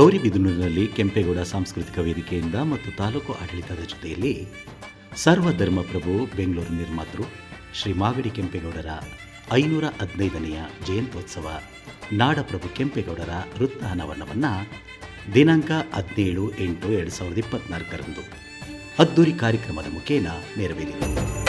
ಗೌರಿಬಿದನೂರಿನಲ್ಲಿ ಕೆಂಪೇಗೌಡ ಸಾಂಸ್ಕೃತಿಕ ವೇದಿಕೆಯಿಂದ ಮತ್ತು ತಾಲೂಕು ಆಡಳಿತದ ಜೊತೆಯಲ್ಲಿ ಸರ್ವಧರ್ಮ ಪ್ರಭು ಬೆಂಗಳೂರು ನಿರ್ಮಾತೃ ಶ್ರೀ ಮಾಗಡಿ ಕೆಂಪೇಗೌಡರ ಐನೂರ ಹದಿನೈದನೆಯ ಜಯಂತ್ಯೋತ್ಸವ ನಾಡಪ್ರಭು ಕೆಂಪೇಗೌಡರ ವೃತ್ತಾನವನವನ್ನು ದಿನಾಂಕ ಹದಿನೇಳು ಎಂಟು ಎರಡು ಸಾವಿರದ ಇಪ್ಪತ್ನಾಲ್ಕರಂದು ಅದ್ದೂರಿ ಕಾರ್ಯಕ್ರಮದ ಮುಖೇನ ನೆರವೇರಿತು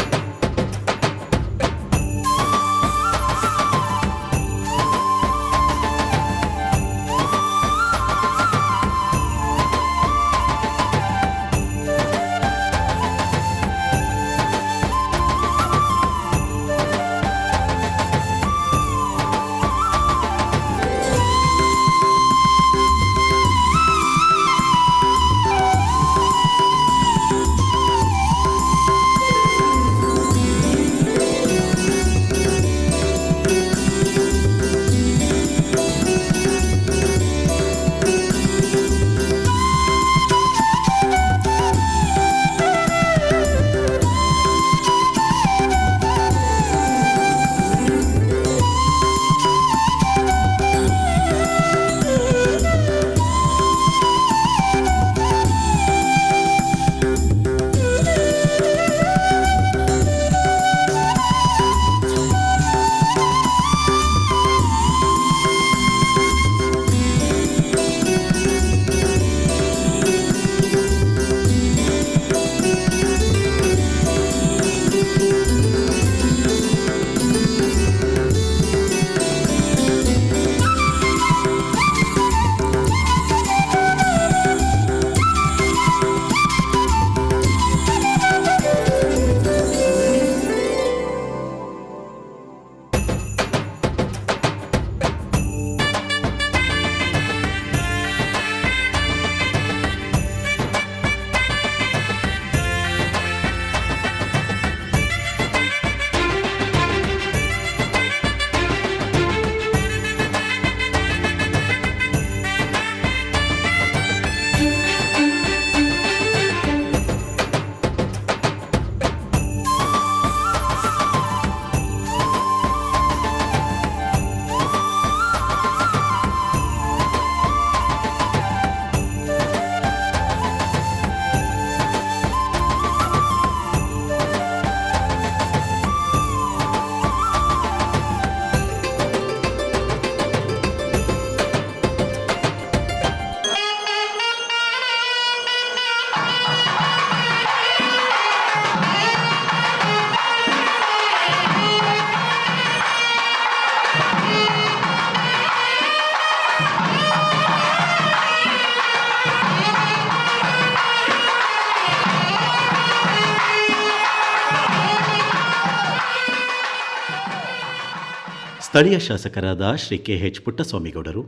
ಸ್ಥಳೀಯ ಶಾಸಕರಾದ ಶ್ರೀ ಕೆ ಎಚ್ ಪುಟ್ಟಸ್ವಾಮಿಗೌಡರು,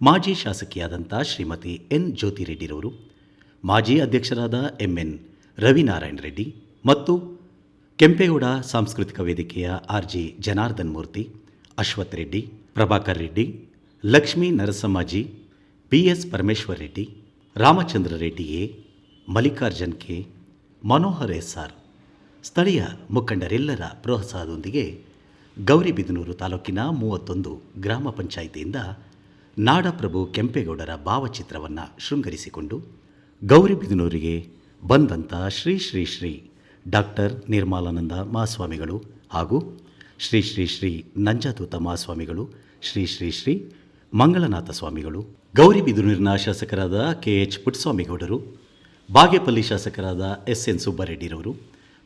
ಮಾಜಿ ಶಾಸಕಿಯಾದಂಥ ಶ್ರೀಮತಿ ಎನ್ ಜ್ಯೋತಿರೆಡ್ಡಿರವರು, ಮಾಜಿ ಅಧ್ಯಕ್ಷರಾದ ಎಂ ಎನ್ ರವಿನಾರಾಯಣ ರೆಡ್ಡಿ ಮತ್ತು ಕೆಂಪೇಗೌಡ ಸಾಂಸ್ಕೃತಿಕ ವೇದಿಕೆಯ R G Janardhan Murthy, Ashwath Reddy, Prabhakar Reddy Lakshmi Narasammaji B S Parameshwar Reddy Ramachandra Reddy A, Mallikarjun K, Manohar S R, ಸ್ಥಳೀಯ ಮುಖಂಡರೆಲ್ಲರ ಪ್ರೋತ್ಸಾಹದೊಂದಿಗೆ ಗೌರಿಬಿದನೂರು ತಾಲೂಕಿನ ಮೂವತ್ತೊಂದು ಗ್ರಾಮ ಪಂಚಾಯಿತಿಯಿಂದ ನಾಡಪ್ರಭು ಕೆಂಪೇಗೌಡರ ಭಾವಚಿತ್ರವನ್ನು ಶೃಂಗರಿಸಿಕೊಂಡು ಗೌರಿಬಿದನೂರಿಗೆ ಬಂದಂಥ ಶ್ರೀ ಶ್ರೀ ಶ್ರೀ ಡಾಕ್ಟರ್ ನಿರ್ಮಲಾನಂದ ಮಹಾಸ್ವಾಮಿಗಳು ಹಾಗೂ ಶ್ರೀ ಶ್ರೀ ಶ್ರೀ ನಂಜಾತೂತ ಮಹಾಸ್ವಾಮಿಗಳು, ಶ್ರೀ ಶ್ರೀ ಶ್ರೀ ಮಂಗಳನಾಥ ಸ್ವಾಮಿಗಳು ಗೌರಿಬಿದನೂರಿನ ಶಾಸಕರಾದ ಕೆ ಎಚ್ ಪುಟ್ಟಸ್ವಾಮಿಗೌಡರು ಬಾಗೇಪಲ್ಲಿ ಶಾಸಕರಾದ ಎಸ್ ಎನ್ ಸುಬ್ಬಾರೆಡ್ಡಿರವರು,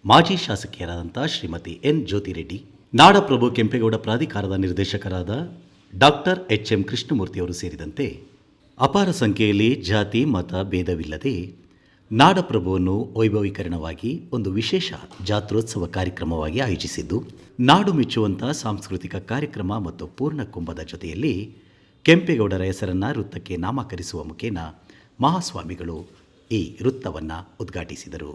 ಮಾಜಿ ಶಾಸಕಿಯರಾದಂಥ ಶ್ರೀಮತಿ ಎನ್ ಜ್ಯೋತಿರೆಡ್ಡಿ, ನಾಡಪ್ರಭು ಕೆಂಪೇಗೌಡ ಪ್ರಾಧಿಕಾರದ ನಿರ್ದೇಶಕರಾದ ಡಾಕ್ಟರ್ ಎಚ್ ಎಂ ಕೃಷ್ಣಮೂರ್ತಿಯವರು ಸೇರಿದಂತೆ ಅಪಾರ ಸಂಖ್ಯೆಯಲ್ಲಿ ಜಾತಿ, ಮತ, ಭೇದವಿಲ್ಲದೆ ನಾಡಪ್ರಭುವನ್ನು ವೈಭವೀಕರಣವಾಗಿ ಒಂದು ವಿಶೇಷ ಜಾತ್ರೋತ್ಸವ ಕಾರ್ಯಕ್ರಮವಾಗಿ ಆಯೋಜಿಸಿದ್ದು, ನಾಡು ಮೆಚ್ಚುವಂಥ ಸಾಂಸ್ಕೃತಿಕ ಕಾರ್ಯಕ್ರಮ ಮತ್ತು ಪೂರ್ಣ ಕುಂಭದ ಜೊತೆಯಲ್ಲಿ ಕೆಂಪೇಗೌಡರ ಹೆಸರನ್ನು ವೃತ್ತಕ್ಕೆ ನಾಮಕರಿಸುವ ಮುಖೇನ ಮಹಾಸ್ವಾಮಿಗಳು ಈ ವೃತ್ತವನ್ನು ಉದ್ಘಾಟಿಸಿದರು.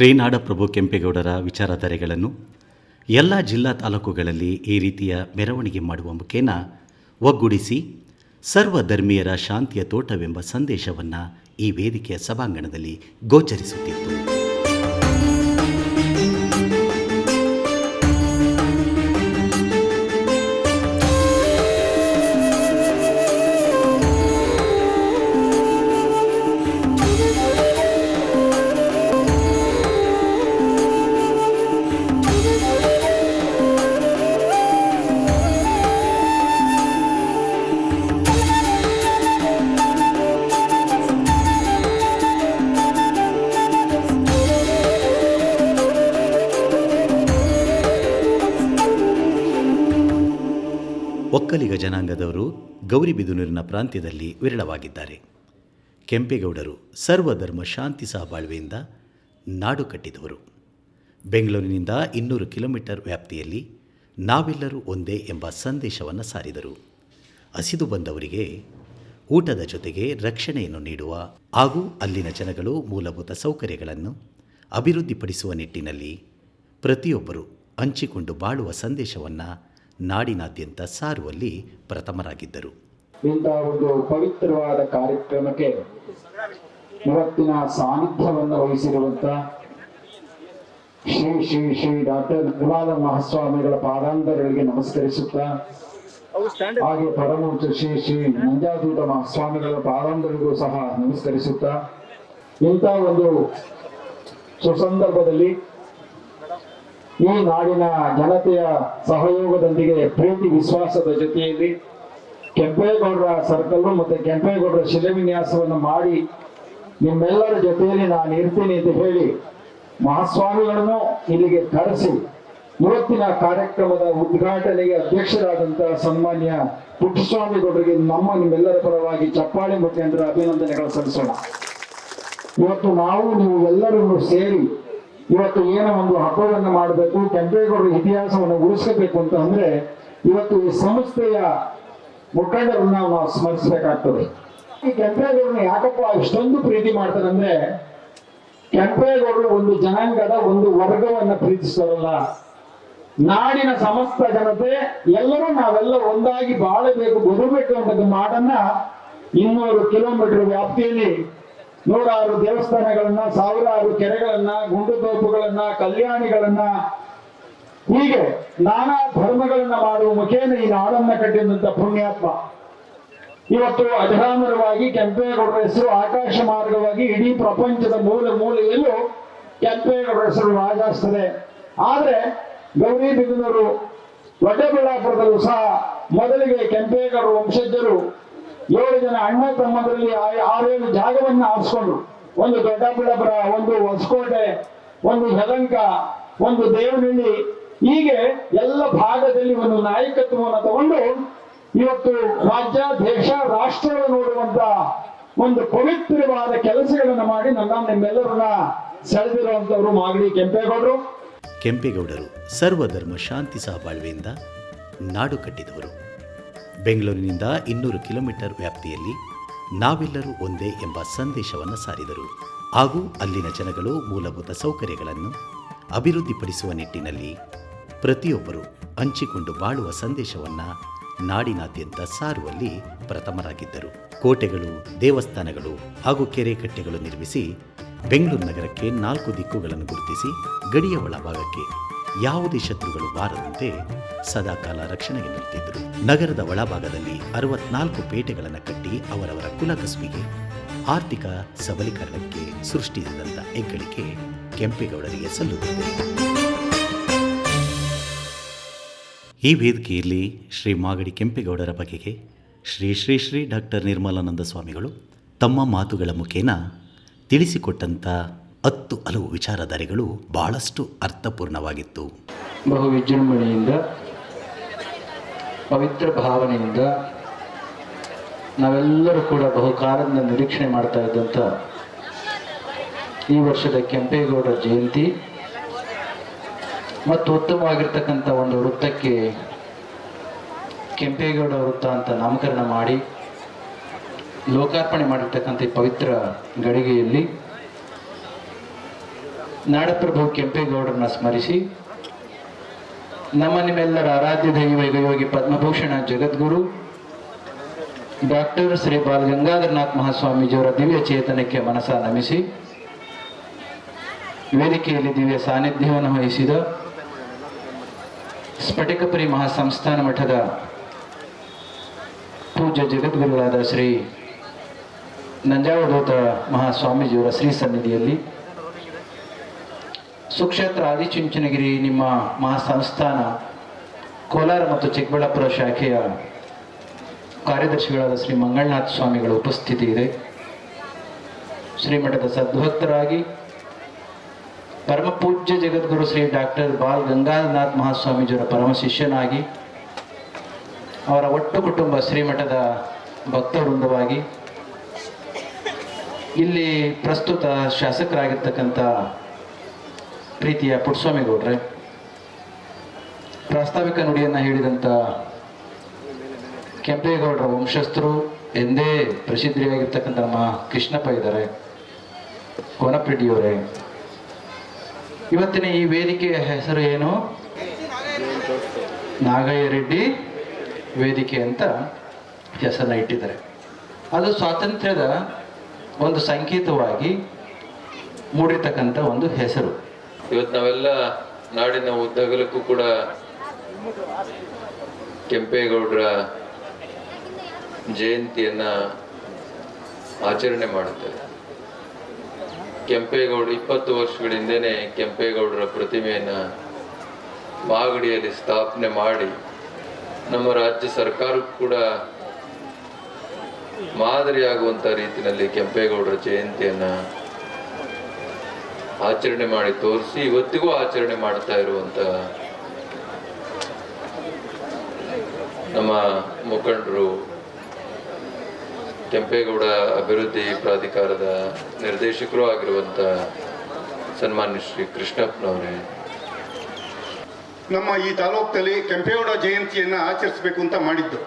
ಶ್ರೀನಾಡಪ್ರಭು ಕೆಂಪೇಗೌಡರ ವಿಚಾರಧಾರೆಗಳನ್ನು ಎಲ್ಲ ಜಿಲ್ಲಾ ತಾಲೂಕುಗಳಲ್ಲಿ ಈ ರೀತಿಯ ಮೆರವಣಿಗೆ ಮಾಡುವ ಮುಖೇನ ಒಗ್ಗೂಡಿಸಿ ಸರ್ವಧರ್ಮೀಯರ ಶಾಂತಿಯ ತೋಟವೆಂಬ ಸಂದೇಶವನ್ನು ಈ ವೇದಿಕೆಯ ಸಭಾಂಗಣದಲ್ಲಿ ಗೋಚರಿಸುತ್ತಿತ್ತು. ಗೌರಿಬಿದನೂರಿನ ಪ್ರಾಂತ್ಯದಲ್ಲಿ ವಿರಳವಾಗಿದ್ದಾರೆ. ಕೆಂಪೇಗೌಡರು ಸರ್ವಧರ್ಮ ಶಾಂತಿ ಸಹಬಾಳ್ವೆಯಿಂದ ನಾಡು ಕಟ್ಟಿದವರು. ಬೆಂಗಳೂರಿನಿಂದ ಇನ್ನೂರು ಕಿಲೋಮೀಟರ್ ವ್ಯಾಪ್ತಿಯಲ್ಲಿ ನಾವೆಲ್ಲರೂ ಒಂದೇ ಎಂಬ ಸಂದೇಶವನ್ನು ಸಾರಿದರು. ಹಸಿದು ಬಂದವರಿಗೆ ಊಟದ ಜೊತೆಗೆ ರಕ್ಷಣೆಯನ್ನು ನೀಡುವ ಹಾಗೂ ಅಲ್ಲಿನ ಜನಗಳು ಮೂಲಭೂತ ಸೌಕರ್ಯಗಳನ್ನು ಅಭಿವೃದ್ಧಿಪಡಿಸುವ ನಿಟ್ಟಿನಲ್ಲಿ ಪ್ರತಿಯೊಬ್ಬರು ಹಂಚಿಕೊಂಡು ಬಾಳುವ ಸಂದೇಶವನ್ನು ನಾಡಿನಾದ್ಯಂತ ಸಾರುವಲ್ಲಿ ಪ್ರಥಮರಾಗಿದ್ದರು. ಇಂತಹ ಒಂದು ಪವಿತ್ರವಾದ ಕಾರ್ಯಕ್ರಮಕ್ಕೆ ಇವತ್ತಿನ ಸಾನ್ನಿಧ್ಯವನ್ನು ವಹಿಸಿರುವಂತ ಶ್ರೀ ಶ್ರೀ ಶ್ರೀ ಡಾಕ್ಟರ್ ನಿರ್ಮಲ ಮಹಾಸ್ವಾಮಿಗಳ ಪಾದಾಂತರಗಳಿಗೆ ನಮಸ್ಕರಿಸುತ್ತಾ ಹಾಗೆ ಪರಮಹಂಸ ಶ್ರೀ ಶ್ರೀ ನಂಜಾದೂತ ಮಹಾಸ್ವಾಮಿಗಳ ಪಾದಾಂತರಿಗೂ ಸಹ ನಮಸ್ಕರಿಸುತ್ತಾ ಇಂಥ ಒಂದು ಸುಸಂದರ್ಭದಲ್ಲಿ ಈ ನಾಡಿನ ಜನತೆಯ ಸಹಯೋಗದೊಂದಿಗೆ ಪ್ರೀತಿ ವಿಶ್ವಾಸದ ಜೊತೆಯಲ್ಲಿ ಕೆಂಪೇಗೌಡರ ಸರ್ಕಲ್ ಮತ್ತೆ ಕೆಂಪೇಗೌಡರ ಶಿಲಾನ್ಯಾಸವನ್ನು ಮಾಡಿ ನಿಮ್ಮೆಲ್ಲರ ಜೊತೆಯಲ್ಲಿ ನಾನು ಇರ್ತೀನಿ ಅಂತ ಹೇಳಿ ಮಹಾಸ್ವಾಮಿಗಳನ್ನು ಇಲ್ಲಿಗೆ ಕರೆಸಿ, ಇವತ್ತಿನ ಕಾರ್ಯಕ್ರಮದ ಉದ್ಘಾಟನೆಗೆ ಅಧ್ಯಕ್ಷರಾದಂತಹ ಸನ್ಮಾನ್ಯ ಪುಟ್ಟಸ್ವಾಮಿಗೌಡರಿಗೆ ನಮ್ಮ ನಿಮ್ಮೆಲ್ಲರ ಪರವಾಗಿ ಚಪ್ಪಾಳೆ ಮುಖೇಂದ್ರ ಅಭಿನಂದನೆಗಳು ಸಲ್ಲಿಸೋಣ. ಇವತ್ತು ನಾವು ನೀವು ಎಲ್ಲರನ್ನು ಸೇರಿ ಇವತ್ತು ಏನೋ ಒಂದು ಹಬ್ಬವನ್ನು ಮಾಡಬೇಕು, ಕೆಂಪೇಗೌಡರ ಇತಿಹಾಸವನ್ನು ಉಳಿಸಬೇಕು ಅಂತ ಅಂದ್ರೆ ಇವತ್ತು ಈ ಸಂಸ್ಥೆಯ ಮುಖಂಡರನ್ನ ನಾವು ಸ್ಮರಿಸಬೇಕಾಗ್ತದೆ. ಈ ಕೆಂಪೇಗೌಡರನ್ನ ಯಾಕಪ್ಪ ಇಷ್ಟೊಂದು ಪ್ರೀತಿ ಮಾಡ್ತಾರಂದ್ರೆ, ಕೆಂಪೇಗೌಡರು ಒಂದು ಜನಾಂಗದ ಒಂದು ವರ್ಗವನ್ನ ಪ್ರೀತಿಸ್ತಾರಲ್ಲ. ನಾಡಿನ ಸಮಸ್ತ ಜನತೆ, ಎಲ್ಲರೂ ನಾವೆಲ್ಲ ಒಂದಾಗಿ ಬಾಳಬೇಕು, ಬದುಕಬೇಕು ಅಂತ ಮಾಡನ್ನ ಇನ್ನೂರು ಕಿಲೋಮೀಟರ್ ವ್ಯಾಪ್ತಿಯಲ್ಲಿ ನೂರಾರು ದೇವಸ್ಥಾನಗಳನ್ನ, ಸಾವಿರಾರು ಕೆರೆಗಳನ್ನ ಗುಂಡುತೋಪುಗಳನ್ನ ಕಲ್ಯಾಣಿಗಳನ್ನ ಹೀಗೆ ನಾನಾ ಧರ್ಮಗಳನ್ನ ಮಾಡುವ ಮುಖೇನ ಈ ನಾಡನ್ನ ಕಟ್ಟಿದಂತ ಪುಣ್ಯಾತ್ಮ. ಇವತ್ತು ಅಜರಾಮರವಾಗಿ ಕೆಂಪೇಗೌಡರ ಹೆಸರು ಆಕಾಶ ಮಾರ್ಗವಾಗಿ ಇಡೀ ಪ್ರಪಂಚದ ಮೂಲೆ ಮೂಲೆಯಲ್ಲೂ ಕೆಂಪೇಗೌಡರ ಹೆಸರು ರಾಜಾಸ್ತದೆ ಆದ್ರೆ ಗೌರಿಬಿದನೂರು ದೊಡ್ಡಬಳ್ಳಾಪುರದಲ್ಲೂ ಸಹ ಮೊದಲಿಗೆ ಕೆಂಪೇಗೌಡರ ವಂಶಜರು ಏಳು ಜನ ಅಣ್ಣ ತಮ್ಮದಲ್ಲಿ ಆರೇಳು ಜಾಗವನ್ನು ಆರಿಸ್ಕೊಂಡ್ರು. ಒಂದು ದೊಡ್ಡಬಳ್ಳಾಪುರ, ಒಂದು ಹೊಸಕೋಟೆ, ಒಂದು ಯಲಂಕ ಒಂದು ದೇವನಹಳ್ಳಿ ಹೀಗೆ ಎಲ್ಲ ಭಾಗದಲ್ಲಿ ಒಂದು ನಾಯಕತ್ವವನ್ನು ತಗೊಂಡು ಇವತ್ತು ರಾಜ್ಯ ದೇಶ ರಾಷ್ಟ್ರಗಳು ನೋಡುವಂತ ಒಂದು ಪವಿತ್ರವಾದ ಕೆಲಸಗಳನ್ನು ಮಾಡಿ ನನ್ನ ನಿಮ್ಮೆಲ್ಲರನ್ನ ಸೆಳೆದಿರುವಂತವರು ಮಾಗಡಿ ಕೆಂಪೇಗೌಡರು. ಕೆಂಪೇಗೌಡರು ಸರ್ವಧರ್ಮ ಶಾಂತಿ ಸಹಬಾಳ್ವೆಯಿಂದ ನಾಡು ಕಟ್ಟಿದವರು. ಬೆಂಗಳೂರಿನಿಂದ ಇನ್ನೂರು ಕಿಲೋಮೀಟರ್ ವ್ಯಾಪ್ತಿಯಲ್ಲಿ ನಾವೆಲ್ಲರೂ ಒಂದೇ ಎಂಬ ಸಂದೇಶವನ್ನು ಸಾರಿದರು. ಹಾಗೂ ಅಲ್ಲಿನ ಜನಗಳು ಮೂಲಭೂತ ಸೌಕರ್ಯಗಳನ್ನು ಅಭಿವೃದ್ಧಿಪಡಿಸುವ ನಿಟ್ಟಿನಲ್ಲಿ ಪ್ರತಿಯೊಬ್ಬರು ಹಂಚಿಕೊಂಡು ಬಾಳುವ ಸಂದೇಶವನ್ನು ನಾಡಿನಾದ್ಯಂತ ಸಾರುವಲ್ಲಿ ಪ್ರಥಮರಾಗಿದ್ದರು. ಕೋಟೆಗಳು, ದೇವಸ್ಥಾನಗಳು ಹಾಗೂ ಕೆರೆ ಕಟ್ಟೆಗಳು ನಿರ್ಮಿಸಿ ಬೆಂಗಳೂರು ನಗರಕ್ಕೆ ನಾಲ್ಕು ದಿಕ್ಕುಗಳನ್ನು ಗುರುತಿಸಿ ಗಡಿಯ ಒಳಭಾಗಕ್ಕೆ ಯಾವುದೇ ಶತ್ರುಗಳು ಬಾರದಂತೆ ಸದಾಕಾಲ ರಕ್ಷಣೆಗೆ ನಿಲ್ಲುತ್ತಿದ್ದರು ನಗರದ ಒಳಭಾಗದಲ್ಲಿ ಅರವತ್ನಾಲ್ಕು ಪೇಟೆಗಳನ್ನು ಕಟ್ಟಿ ಅವರವರ ಕುಲಕಸುಬಿಗೆ ಆರ್ಥಿಕ ಸಬಲೀಕರಣಕ್ಕೆ ಸೃಷ್ಟಿಸಿದಂಥ ಹೆಗ್ಗಳಿಕೆ ಕೆಂಪೇಗೌಡರಿಗೆ ಸಲ್ಲುತ್ತದೆ. ಈ ವೇದಿಕೆಯಲ್ಲಿ ಶ್ರೀ ಮಾಗಡಿ ಕೆಂಪೇಗೌಡರ ಬಗೆಗೆ ಶ್ರೀ ಶ್ರೀ ಶ್ರೀ ಡಾಕ್ಟರ್ ನಿರ್ಮಲಾನಂದ ಸ್ವಾಮಿಗಳು ತಮ್ಮ ಮಾತುಗಳ ಮುಖೇನ ತಿಳಿಸಿಕೊಟ್ಟಂಥ ಹತ್ತು ಹಲವು ವಿಚಾರಧಾರೆಗಳು ಬಹಳಷ್ಟು ಅರ್ಥಪೂರ್ಣವಾಗಿತ್ತು. ಬಹು ವಿಜೃಂಭಣೆಯಿಂದ, ಪವಿತ್ರ ಭಾವನೆಯಿಂದ, ನಾವೆಲ್ಲರೂ ಕೂಡ ಬಹುಕಾಲದಿಂದ ನಿರೀಕ್ಷಣೆ ಮಾಡ್ತಾ ಇದ್ದಂಥ ಈ ವರ್ಷದ ಕೆಂಪೇಗೌಡರ ಜಯಂತಿ ಮತ್ತು ಉತ್ತಮವಾಗಿರ್ತಕ್ಕಂಥ ಒಂದು ವೃತ್ತಕ್ಕೆ ಕೆಂಪೇಗೌಡ ವೃತ್ತ ಅಂತ ನಾಮಕರಣ ಮಾಡಿ, ಲೋಕಾರ್ಪಣೆ ಮಾಡಿರ್ತಕ್ಕಂಥ ಈ ಪವಿತ್ರ ಗಡಿಗೆಯಲ್ಲಿ ನಾಡಪ್ರಭು ಕೆಂಪೇಗೌಡರನ್ನ ಸ್ಮರಿಸಿ ನಮ್ಮ ನಿಮ್ಮೆಲ್ಲರ ಆರಾಧ್ಯ ದೈವ ಯೋಗಿ ಪದ್ಮಭೂಷಣ ಜಗದ್ಗುರು ಡಾಕ್ಟರ್ ಶ್ರೀ ಬಾಲ್ ಗಂಗಾಧರನಾಥ್ ಮಹಾಸ್ವಾಮೀಜಿಯವರ ದಿವ್ಯ ಚೇತನಕ್ಕೆ ಮನಸ ನಮಿಸಿ, ವೇದಿಕೆಯಲ್ಲಿ ದಿವ್ಯ ಸಾನ್ನಿಧ್ಯವನ್ನು ವಹಿಸಿದ ಸ್ಫಟಿಕಪುರಿ ಮಹಾಸಂಸ್ಥಾನ ಮಠದ ಪೂಜ್ಯ ಜಗದ್ಗುರುಗಳಾದ ಶ್ರೀ ನಂಜಾವಧೂತ ಮಹಾಸ್ವಾಮೀಜಿಯವರ ಶ್ರೀ ಸನ್ನಿಧಿಯಲ್ಲಿ ಸುಕ್ಷೇತ್ರ ಆದಿಚುಂಚನಗಿರಿ ನಿಮ್ಮ ಮಹಾಸಂಸ್ಥಾನ ಕೋಲಾರ ಮತ್ತು ಚಿಕ್ಕಬಳ್ಳಾಪುರ ಶಾಖೆಯ ಕಾರ್ಯದರ್ಶಿಗಳಾದ ಶ್ರೀ ಮಂಗಳನಾಥ ಸ್ವಾಮಿಗಳ ಉಪಸ್ಥಿತಿ ಇದೆ. ಶ್ರೀಮಠದ ಸದ್ಭಕ್ತರಾಗಿ ಪರಮ ಪೂಜ್ಯ ಜಗದ್ಗುರು ಶ್ರೀ ಡಾಕ್ಟರ್ ಬಾಲ್ ಗಂಗಾಧರನಾಥ್ ಮಹಾಸ್ವಾಮೀಜಿಯವರ ಪರಮ ಶಿಷ್ಯನಾಗಿ, ಅವರ ಒಟ್ಟು ಕುಟುಂಬ ಶ್ರೀಮಠದ ಭಕ್ತವೃಂದವಾಗಿ, ಇಲ್ಲಿ ಪ್ರಸ್ತುತ ಶಾಸಕರಾಗಿರ್ತಕ್ಕಂಥ ಪ್ರೀತಿಯ ಪುಟ್ಟಸ್ವಾಮಿ ಗೌಡ್ರೆ ಪ್ರಾಸ್ತಾವಿಕ ನುಡಿಯನ್ನು ಹೇಳಿದಂಥ ಕೆಂಪೇಗೌಡರ ವಂಶಸ್ಥರು ಎಂದೇ ಪ್ರಸಿದ್ಧಿಯಾಗಿರ್ತಕ್ಕಂಥ ನಮ್ಮ ಕೃಷ್ಣಪ್ಪ ಇದ್ದಾರೆ ಕೊನಪಿಡಿಯವರೇ ಇವತ್ತಿನ ಈ ವೇದಿಕೆಯ ಹೆಸರು ಏನು? ನಾಗಯ್ಯ ರೆಡ್ಡಿ ವೇದಿಕೆ ಅಂತ ಹೆಸರನ್ನ ಇಟ್ಟಿದ್ದಾರೆ. ಅದು ಸ್ವಾತಂತ್ರ್ಯದ ಒಂದು ಸಂಕೇತವಾಗಿ ಮೂಡಿರ್ತಕ್ಕಂಥ ಒಂದು ಹೆಸರು. ಇವತ್ತು ನಾವೆಲ್ಲ ನಾಡಿನ ಉದ್ದಗಲಕ್ಕೂ ಕೂಡ ಕೆಂಪೇಗೌಡರ ಜಯಂತಿಯನ್ನ ಆಚರಣೆ ಮಾಡುತ್ತೇವೆ. ಕೆಂಪೇಗೌಡ ಇಪ್ಪತ್ತು ವರ್ಷಗಳ ಹಿಂದೆನೆ ಕೆಂಪೇಗೌಡರ ಪ್ರತಿಮೆಯನ್ನು ಮಾಗಡಿಯಲ್ಲಿ ಸ್ಥಾಪನೆ ಮಾಡಿ ನಮ್ಮ ರಾಜ್ಯ ಸರ್ಕಾರಕ್ಕೂ ಕೂಡ ಮಾದರಿಯಾಗುವಂಥ ರೀತಿಯಲ್ಲಿ ಕೆಂಪೇಗೌಡರ ಜಯಂತಿಯನ್ನು ಆಚರಣೆ ಮಾಡಿ ತೋರಿಸಿ ಇವತ್ತಿಗೂ ಆಚರಣೆ ಮಾಡ್ತಾ ಇರುವಂತ ನಮ್ಮ ಮುಖಂಡರು ಕೆಂಪೇಗೌಡ ಅಭಿವೃದ್ಧಿ ಪ್ರಾಧಿಕಾರದ ನಿರ್ದೇಶಕರು ಆಗಿರುವಂತ ಸನ್ಮಾನ್ಯ ಶ್ರೀ ಕೃಷ್ಣಪ್ಪನವರೇ. ನಮ್ಮ ಈ ತಾಲೂಕಿನಲ್ಲಿ ಕೆಂಪೇಗೌಡ ಜಯಂತಿಯನ್ನು ಆಚರಿಸಬೇಕು ಅಂತ ಮಾಡಿದ್ದು.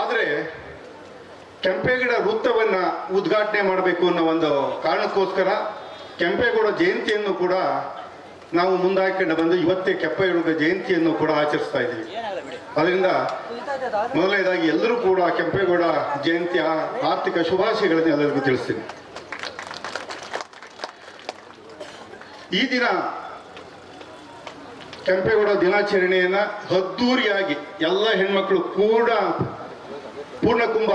ಆದರೆ ಕೆಂಪೇಗೌಡ ವೃತ್ತವನ್ನು ಉದ್ಘಾಟನೆ ಮಾಡಬೇಕು ಅನ್ನೋ ಒಂದು ಕಾರಣಕ್ಕೋಸ್ಕರ ಕೆಂಪೇಗೌಡ ಜಯಂತಿಯನ್ನು ಕೂಡ ನಾವು ಮುಂದಾಕೊಂಡು ಬಂದು ಇವತ್ತೇ ಕೆಂಪೇಗೌಡ ಜಯಂತಿಯನ್ನು ಕೂಡ ಆಚರಿಸ್ತಾ ಇದ್ದೀವಿ. ಅದರಿಂದ ಮೊದಲನೇದಾಗಿ ಎಲ್ಲರೂ ಕೂಡ ಕೆಂಪೇಗೌಡ ಜಯಂತಿಯ ಆರ್ಥಿಕ ಶುಭಾಶಯಗಳನ್ನು ಎಲ್ಲರಿಗೂ ತಿಳಿಸ್ತೀನಿ. ಈ ದಿನ ಕೆಂಪೇಗೌಡ ದಿನಾಚರಣೆಯನ್ನ ಅದ್ದೂರಿಯಾಗಿ ಎಲ್ಲ ಹೆಣ್ಮಕ್ಳು ಕೂಡ ಪೂರ್ಣಕುಂಭ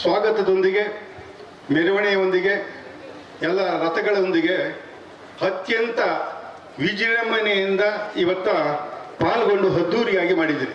ಸ್ವಾಗತದೊಂದಿಗೆ, ಮೆರವಣಿಗೆಯೊಂದಿಗೆ, ಎಲ್ಲ ರಥಗಳೊಂದಿಗೆ ಅತ್ಯಂತ ವಿಜೃಂಭಣೆಯಿಂದ ಇವತ್ತ ಪಾಲ್ಗೊಂಡು ಅದ್ದೂರಿಯಾಗಿ ಮಾಡಿದ್ದೀರಿ.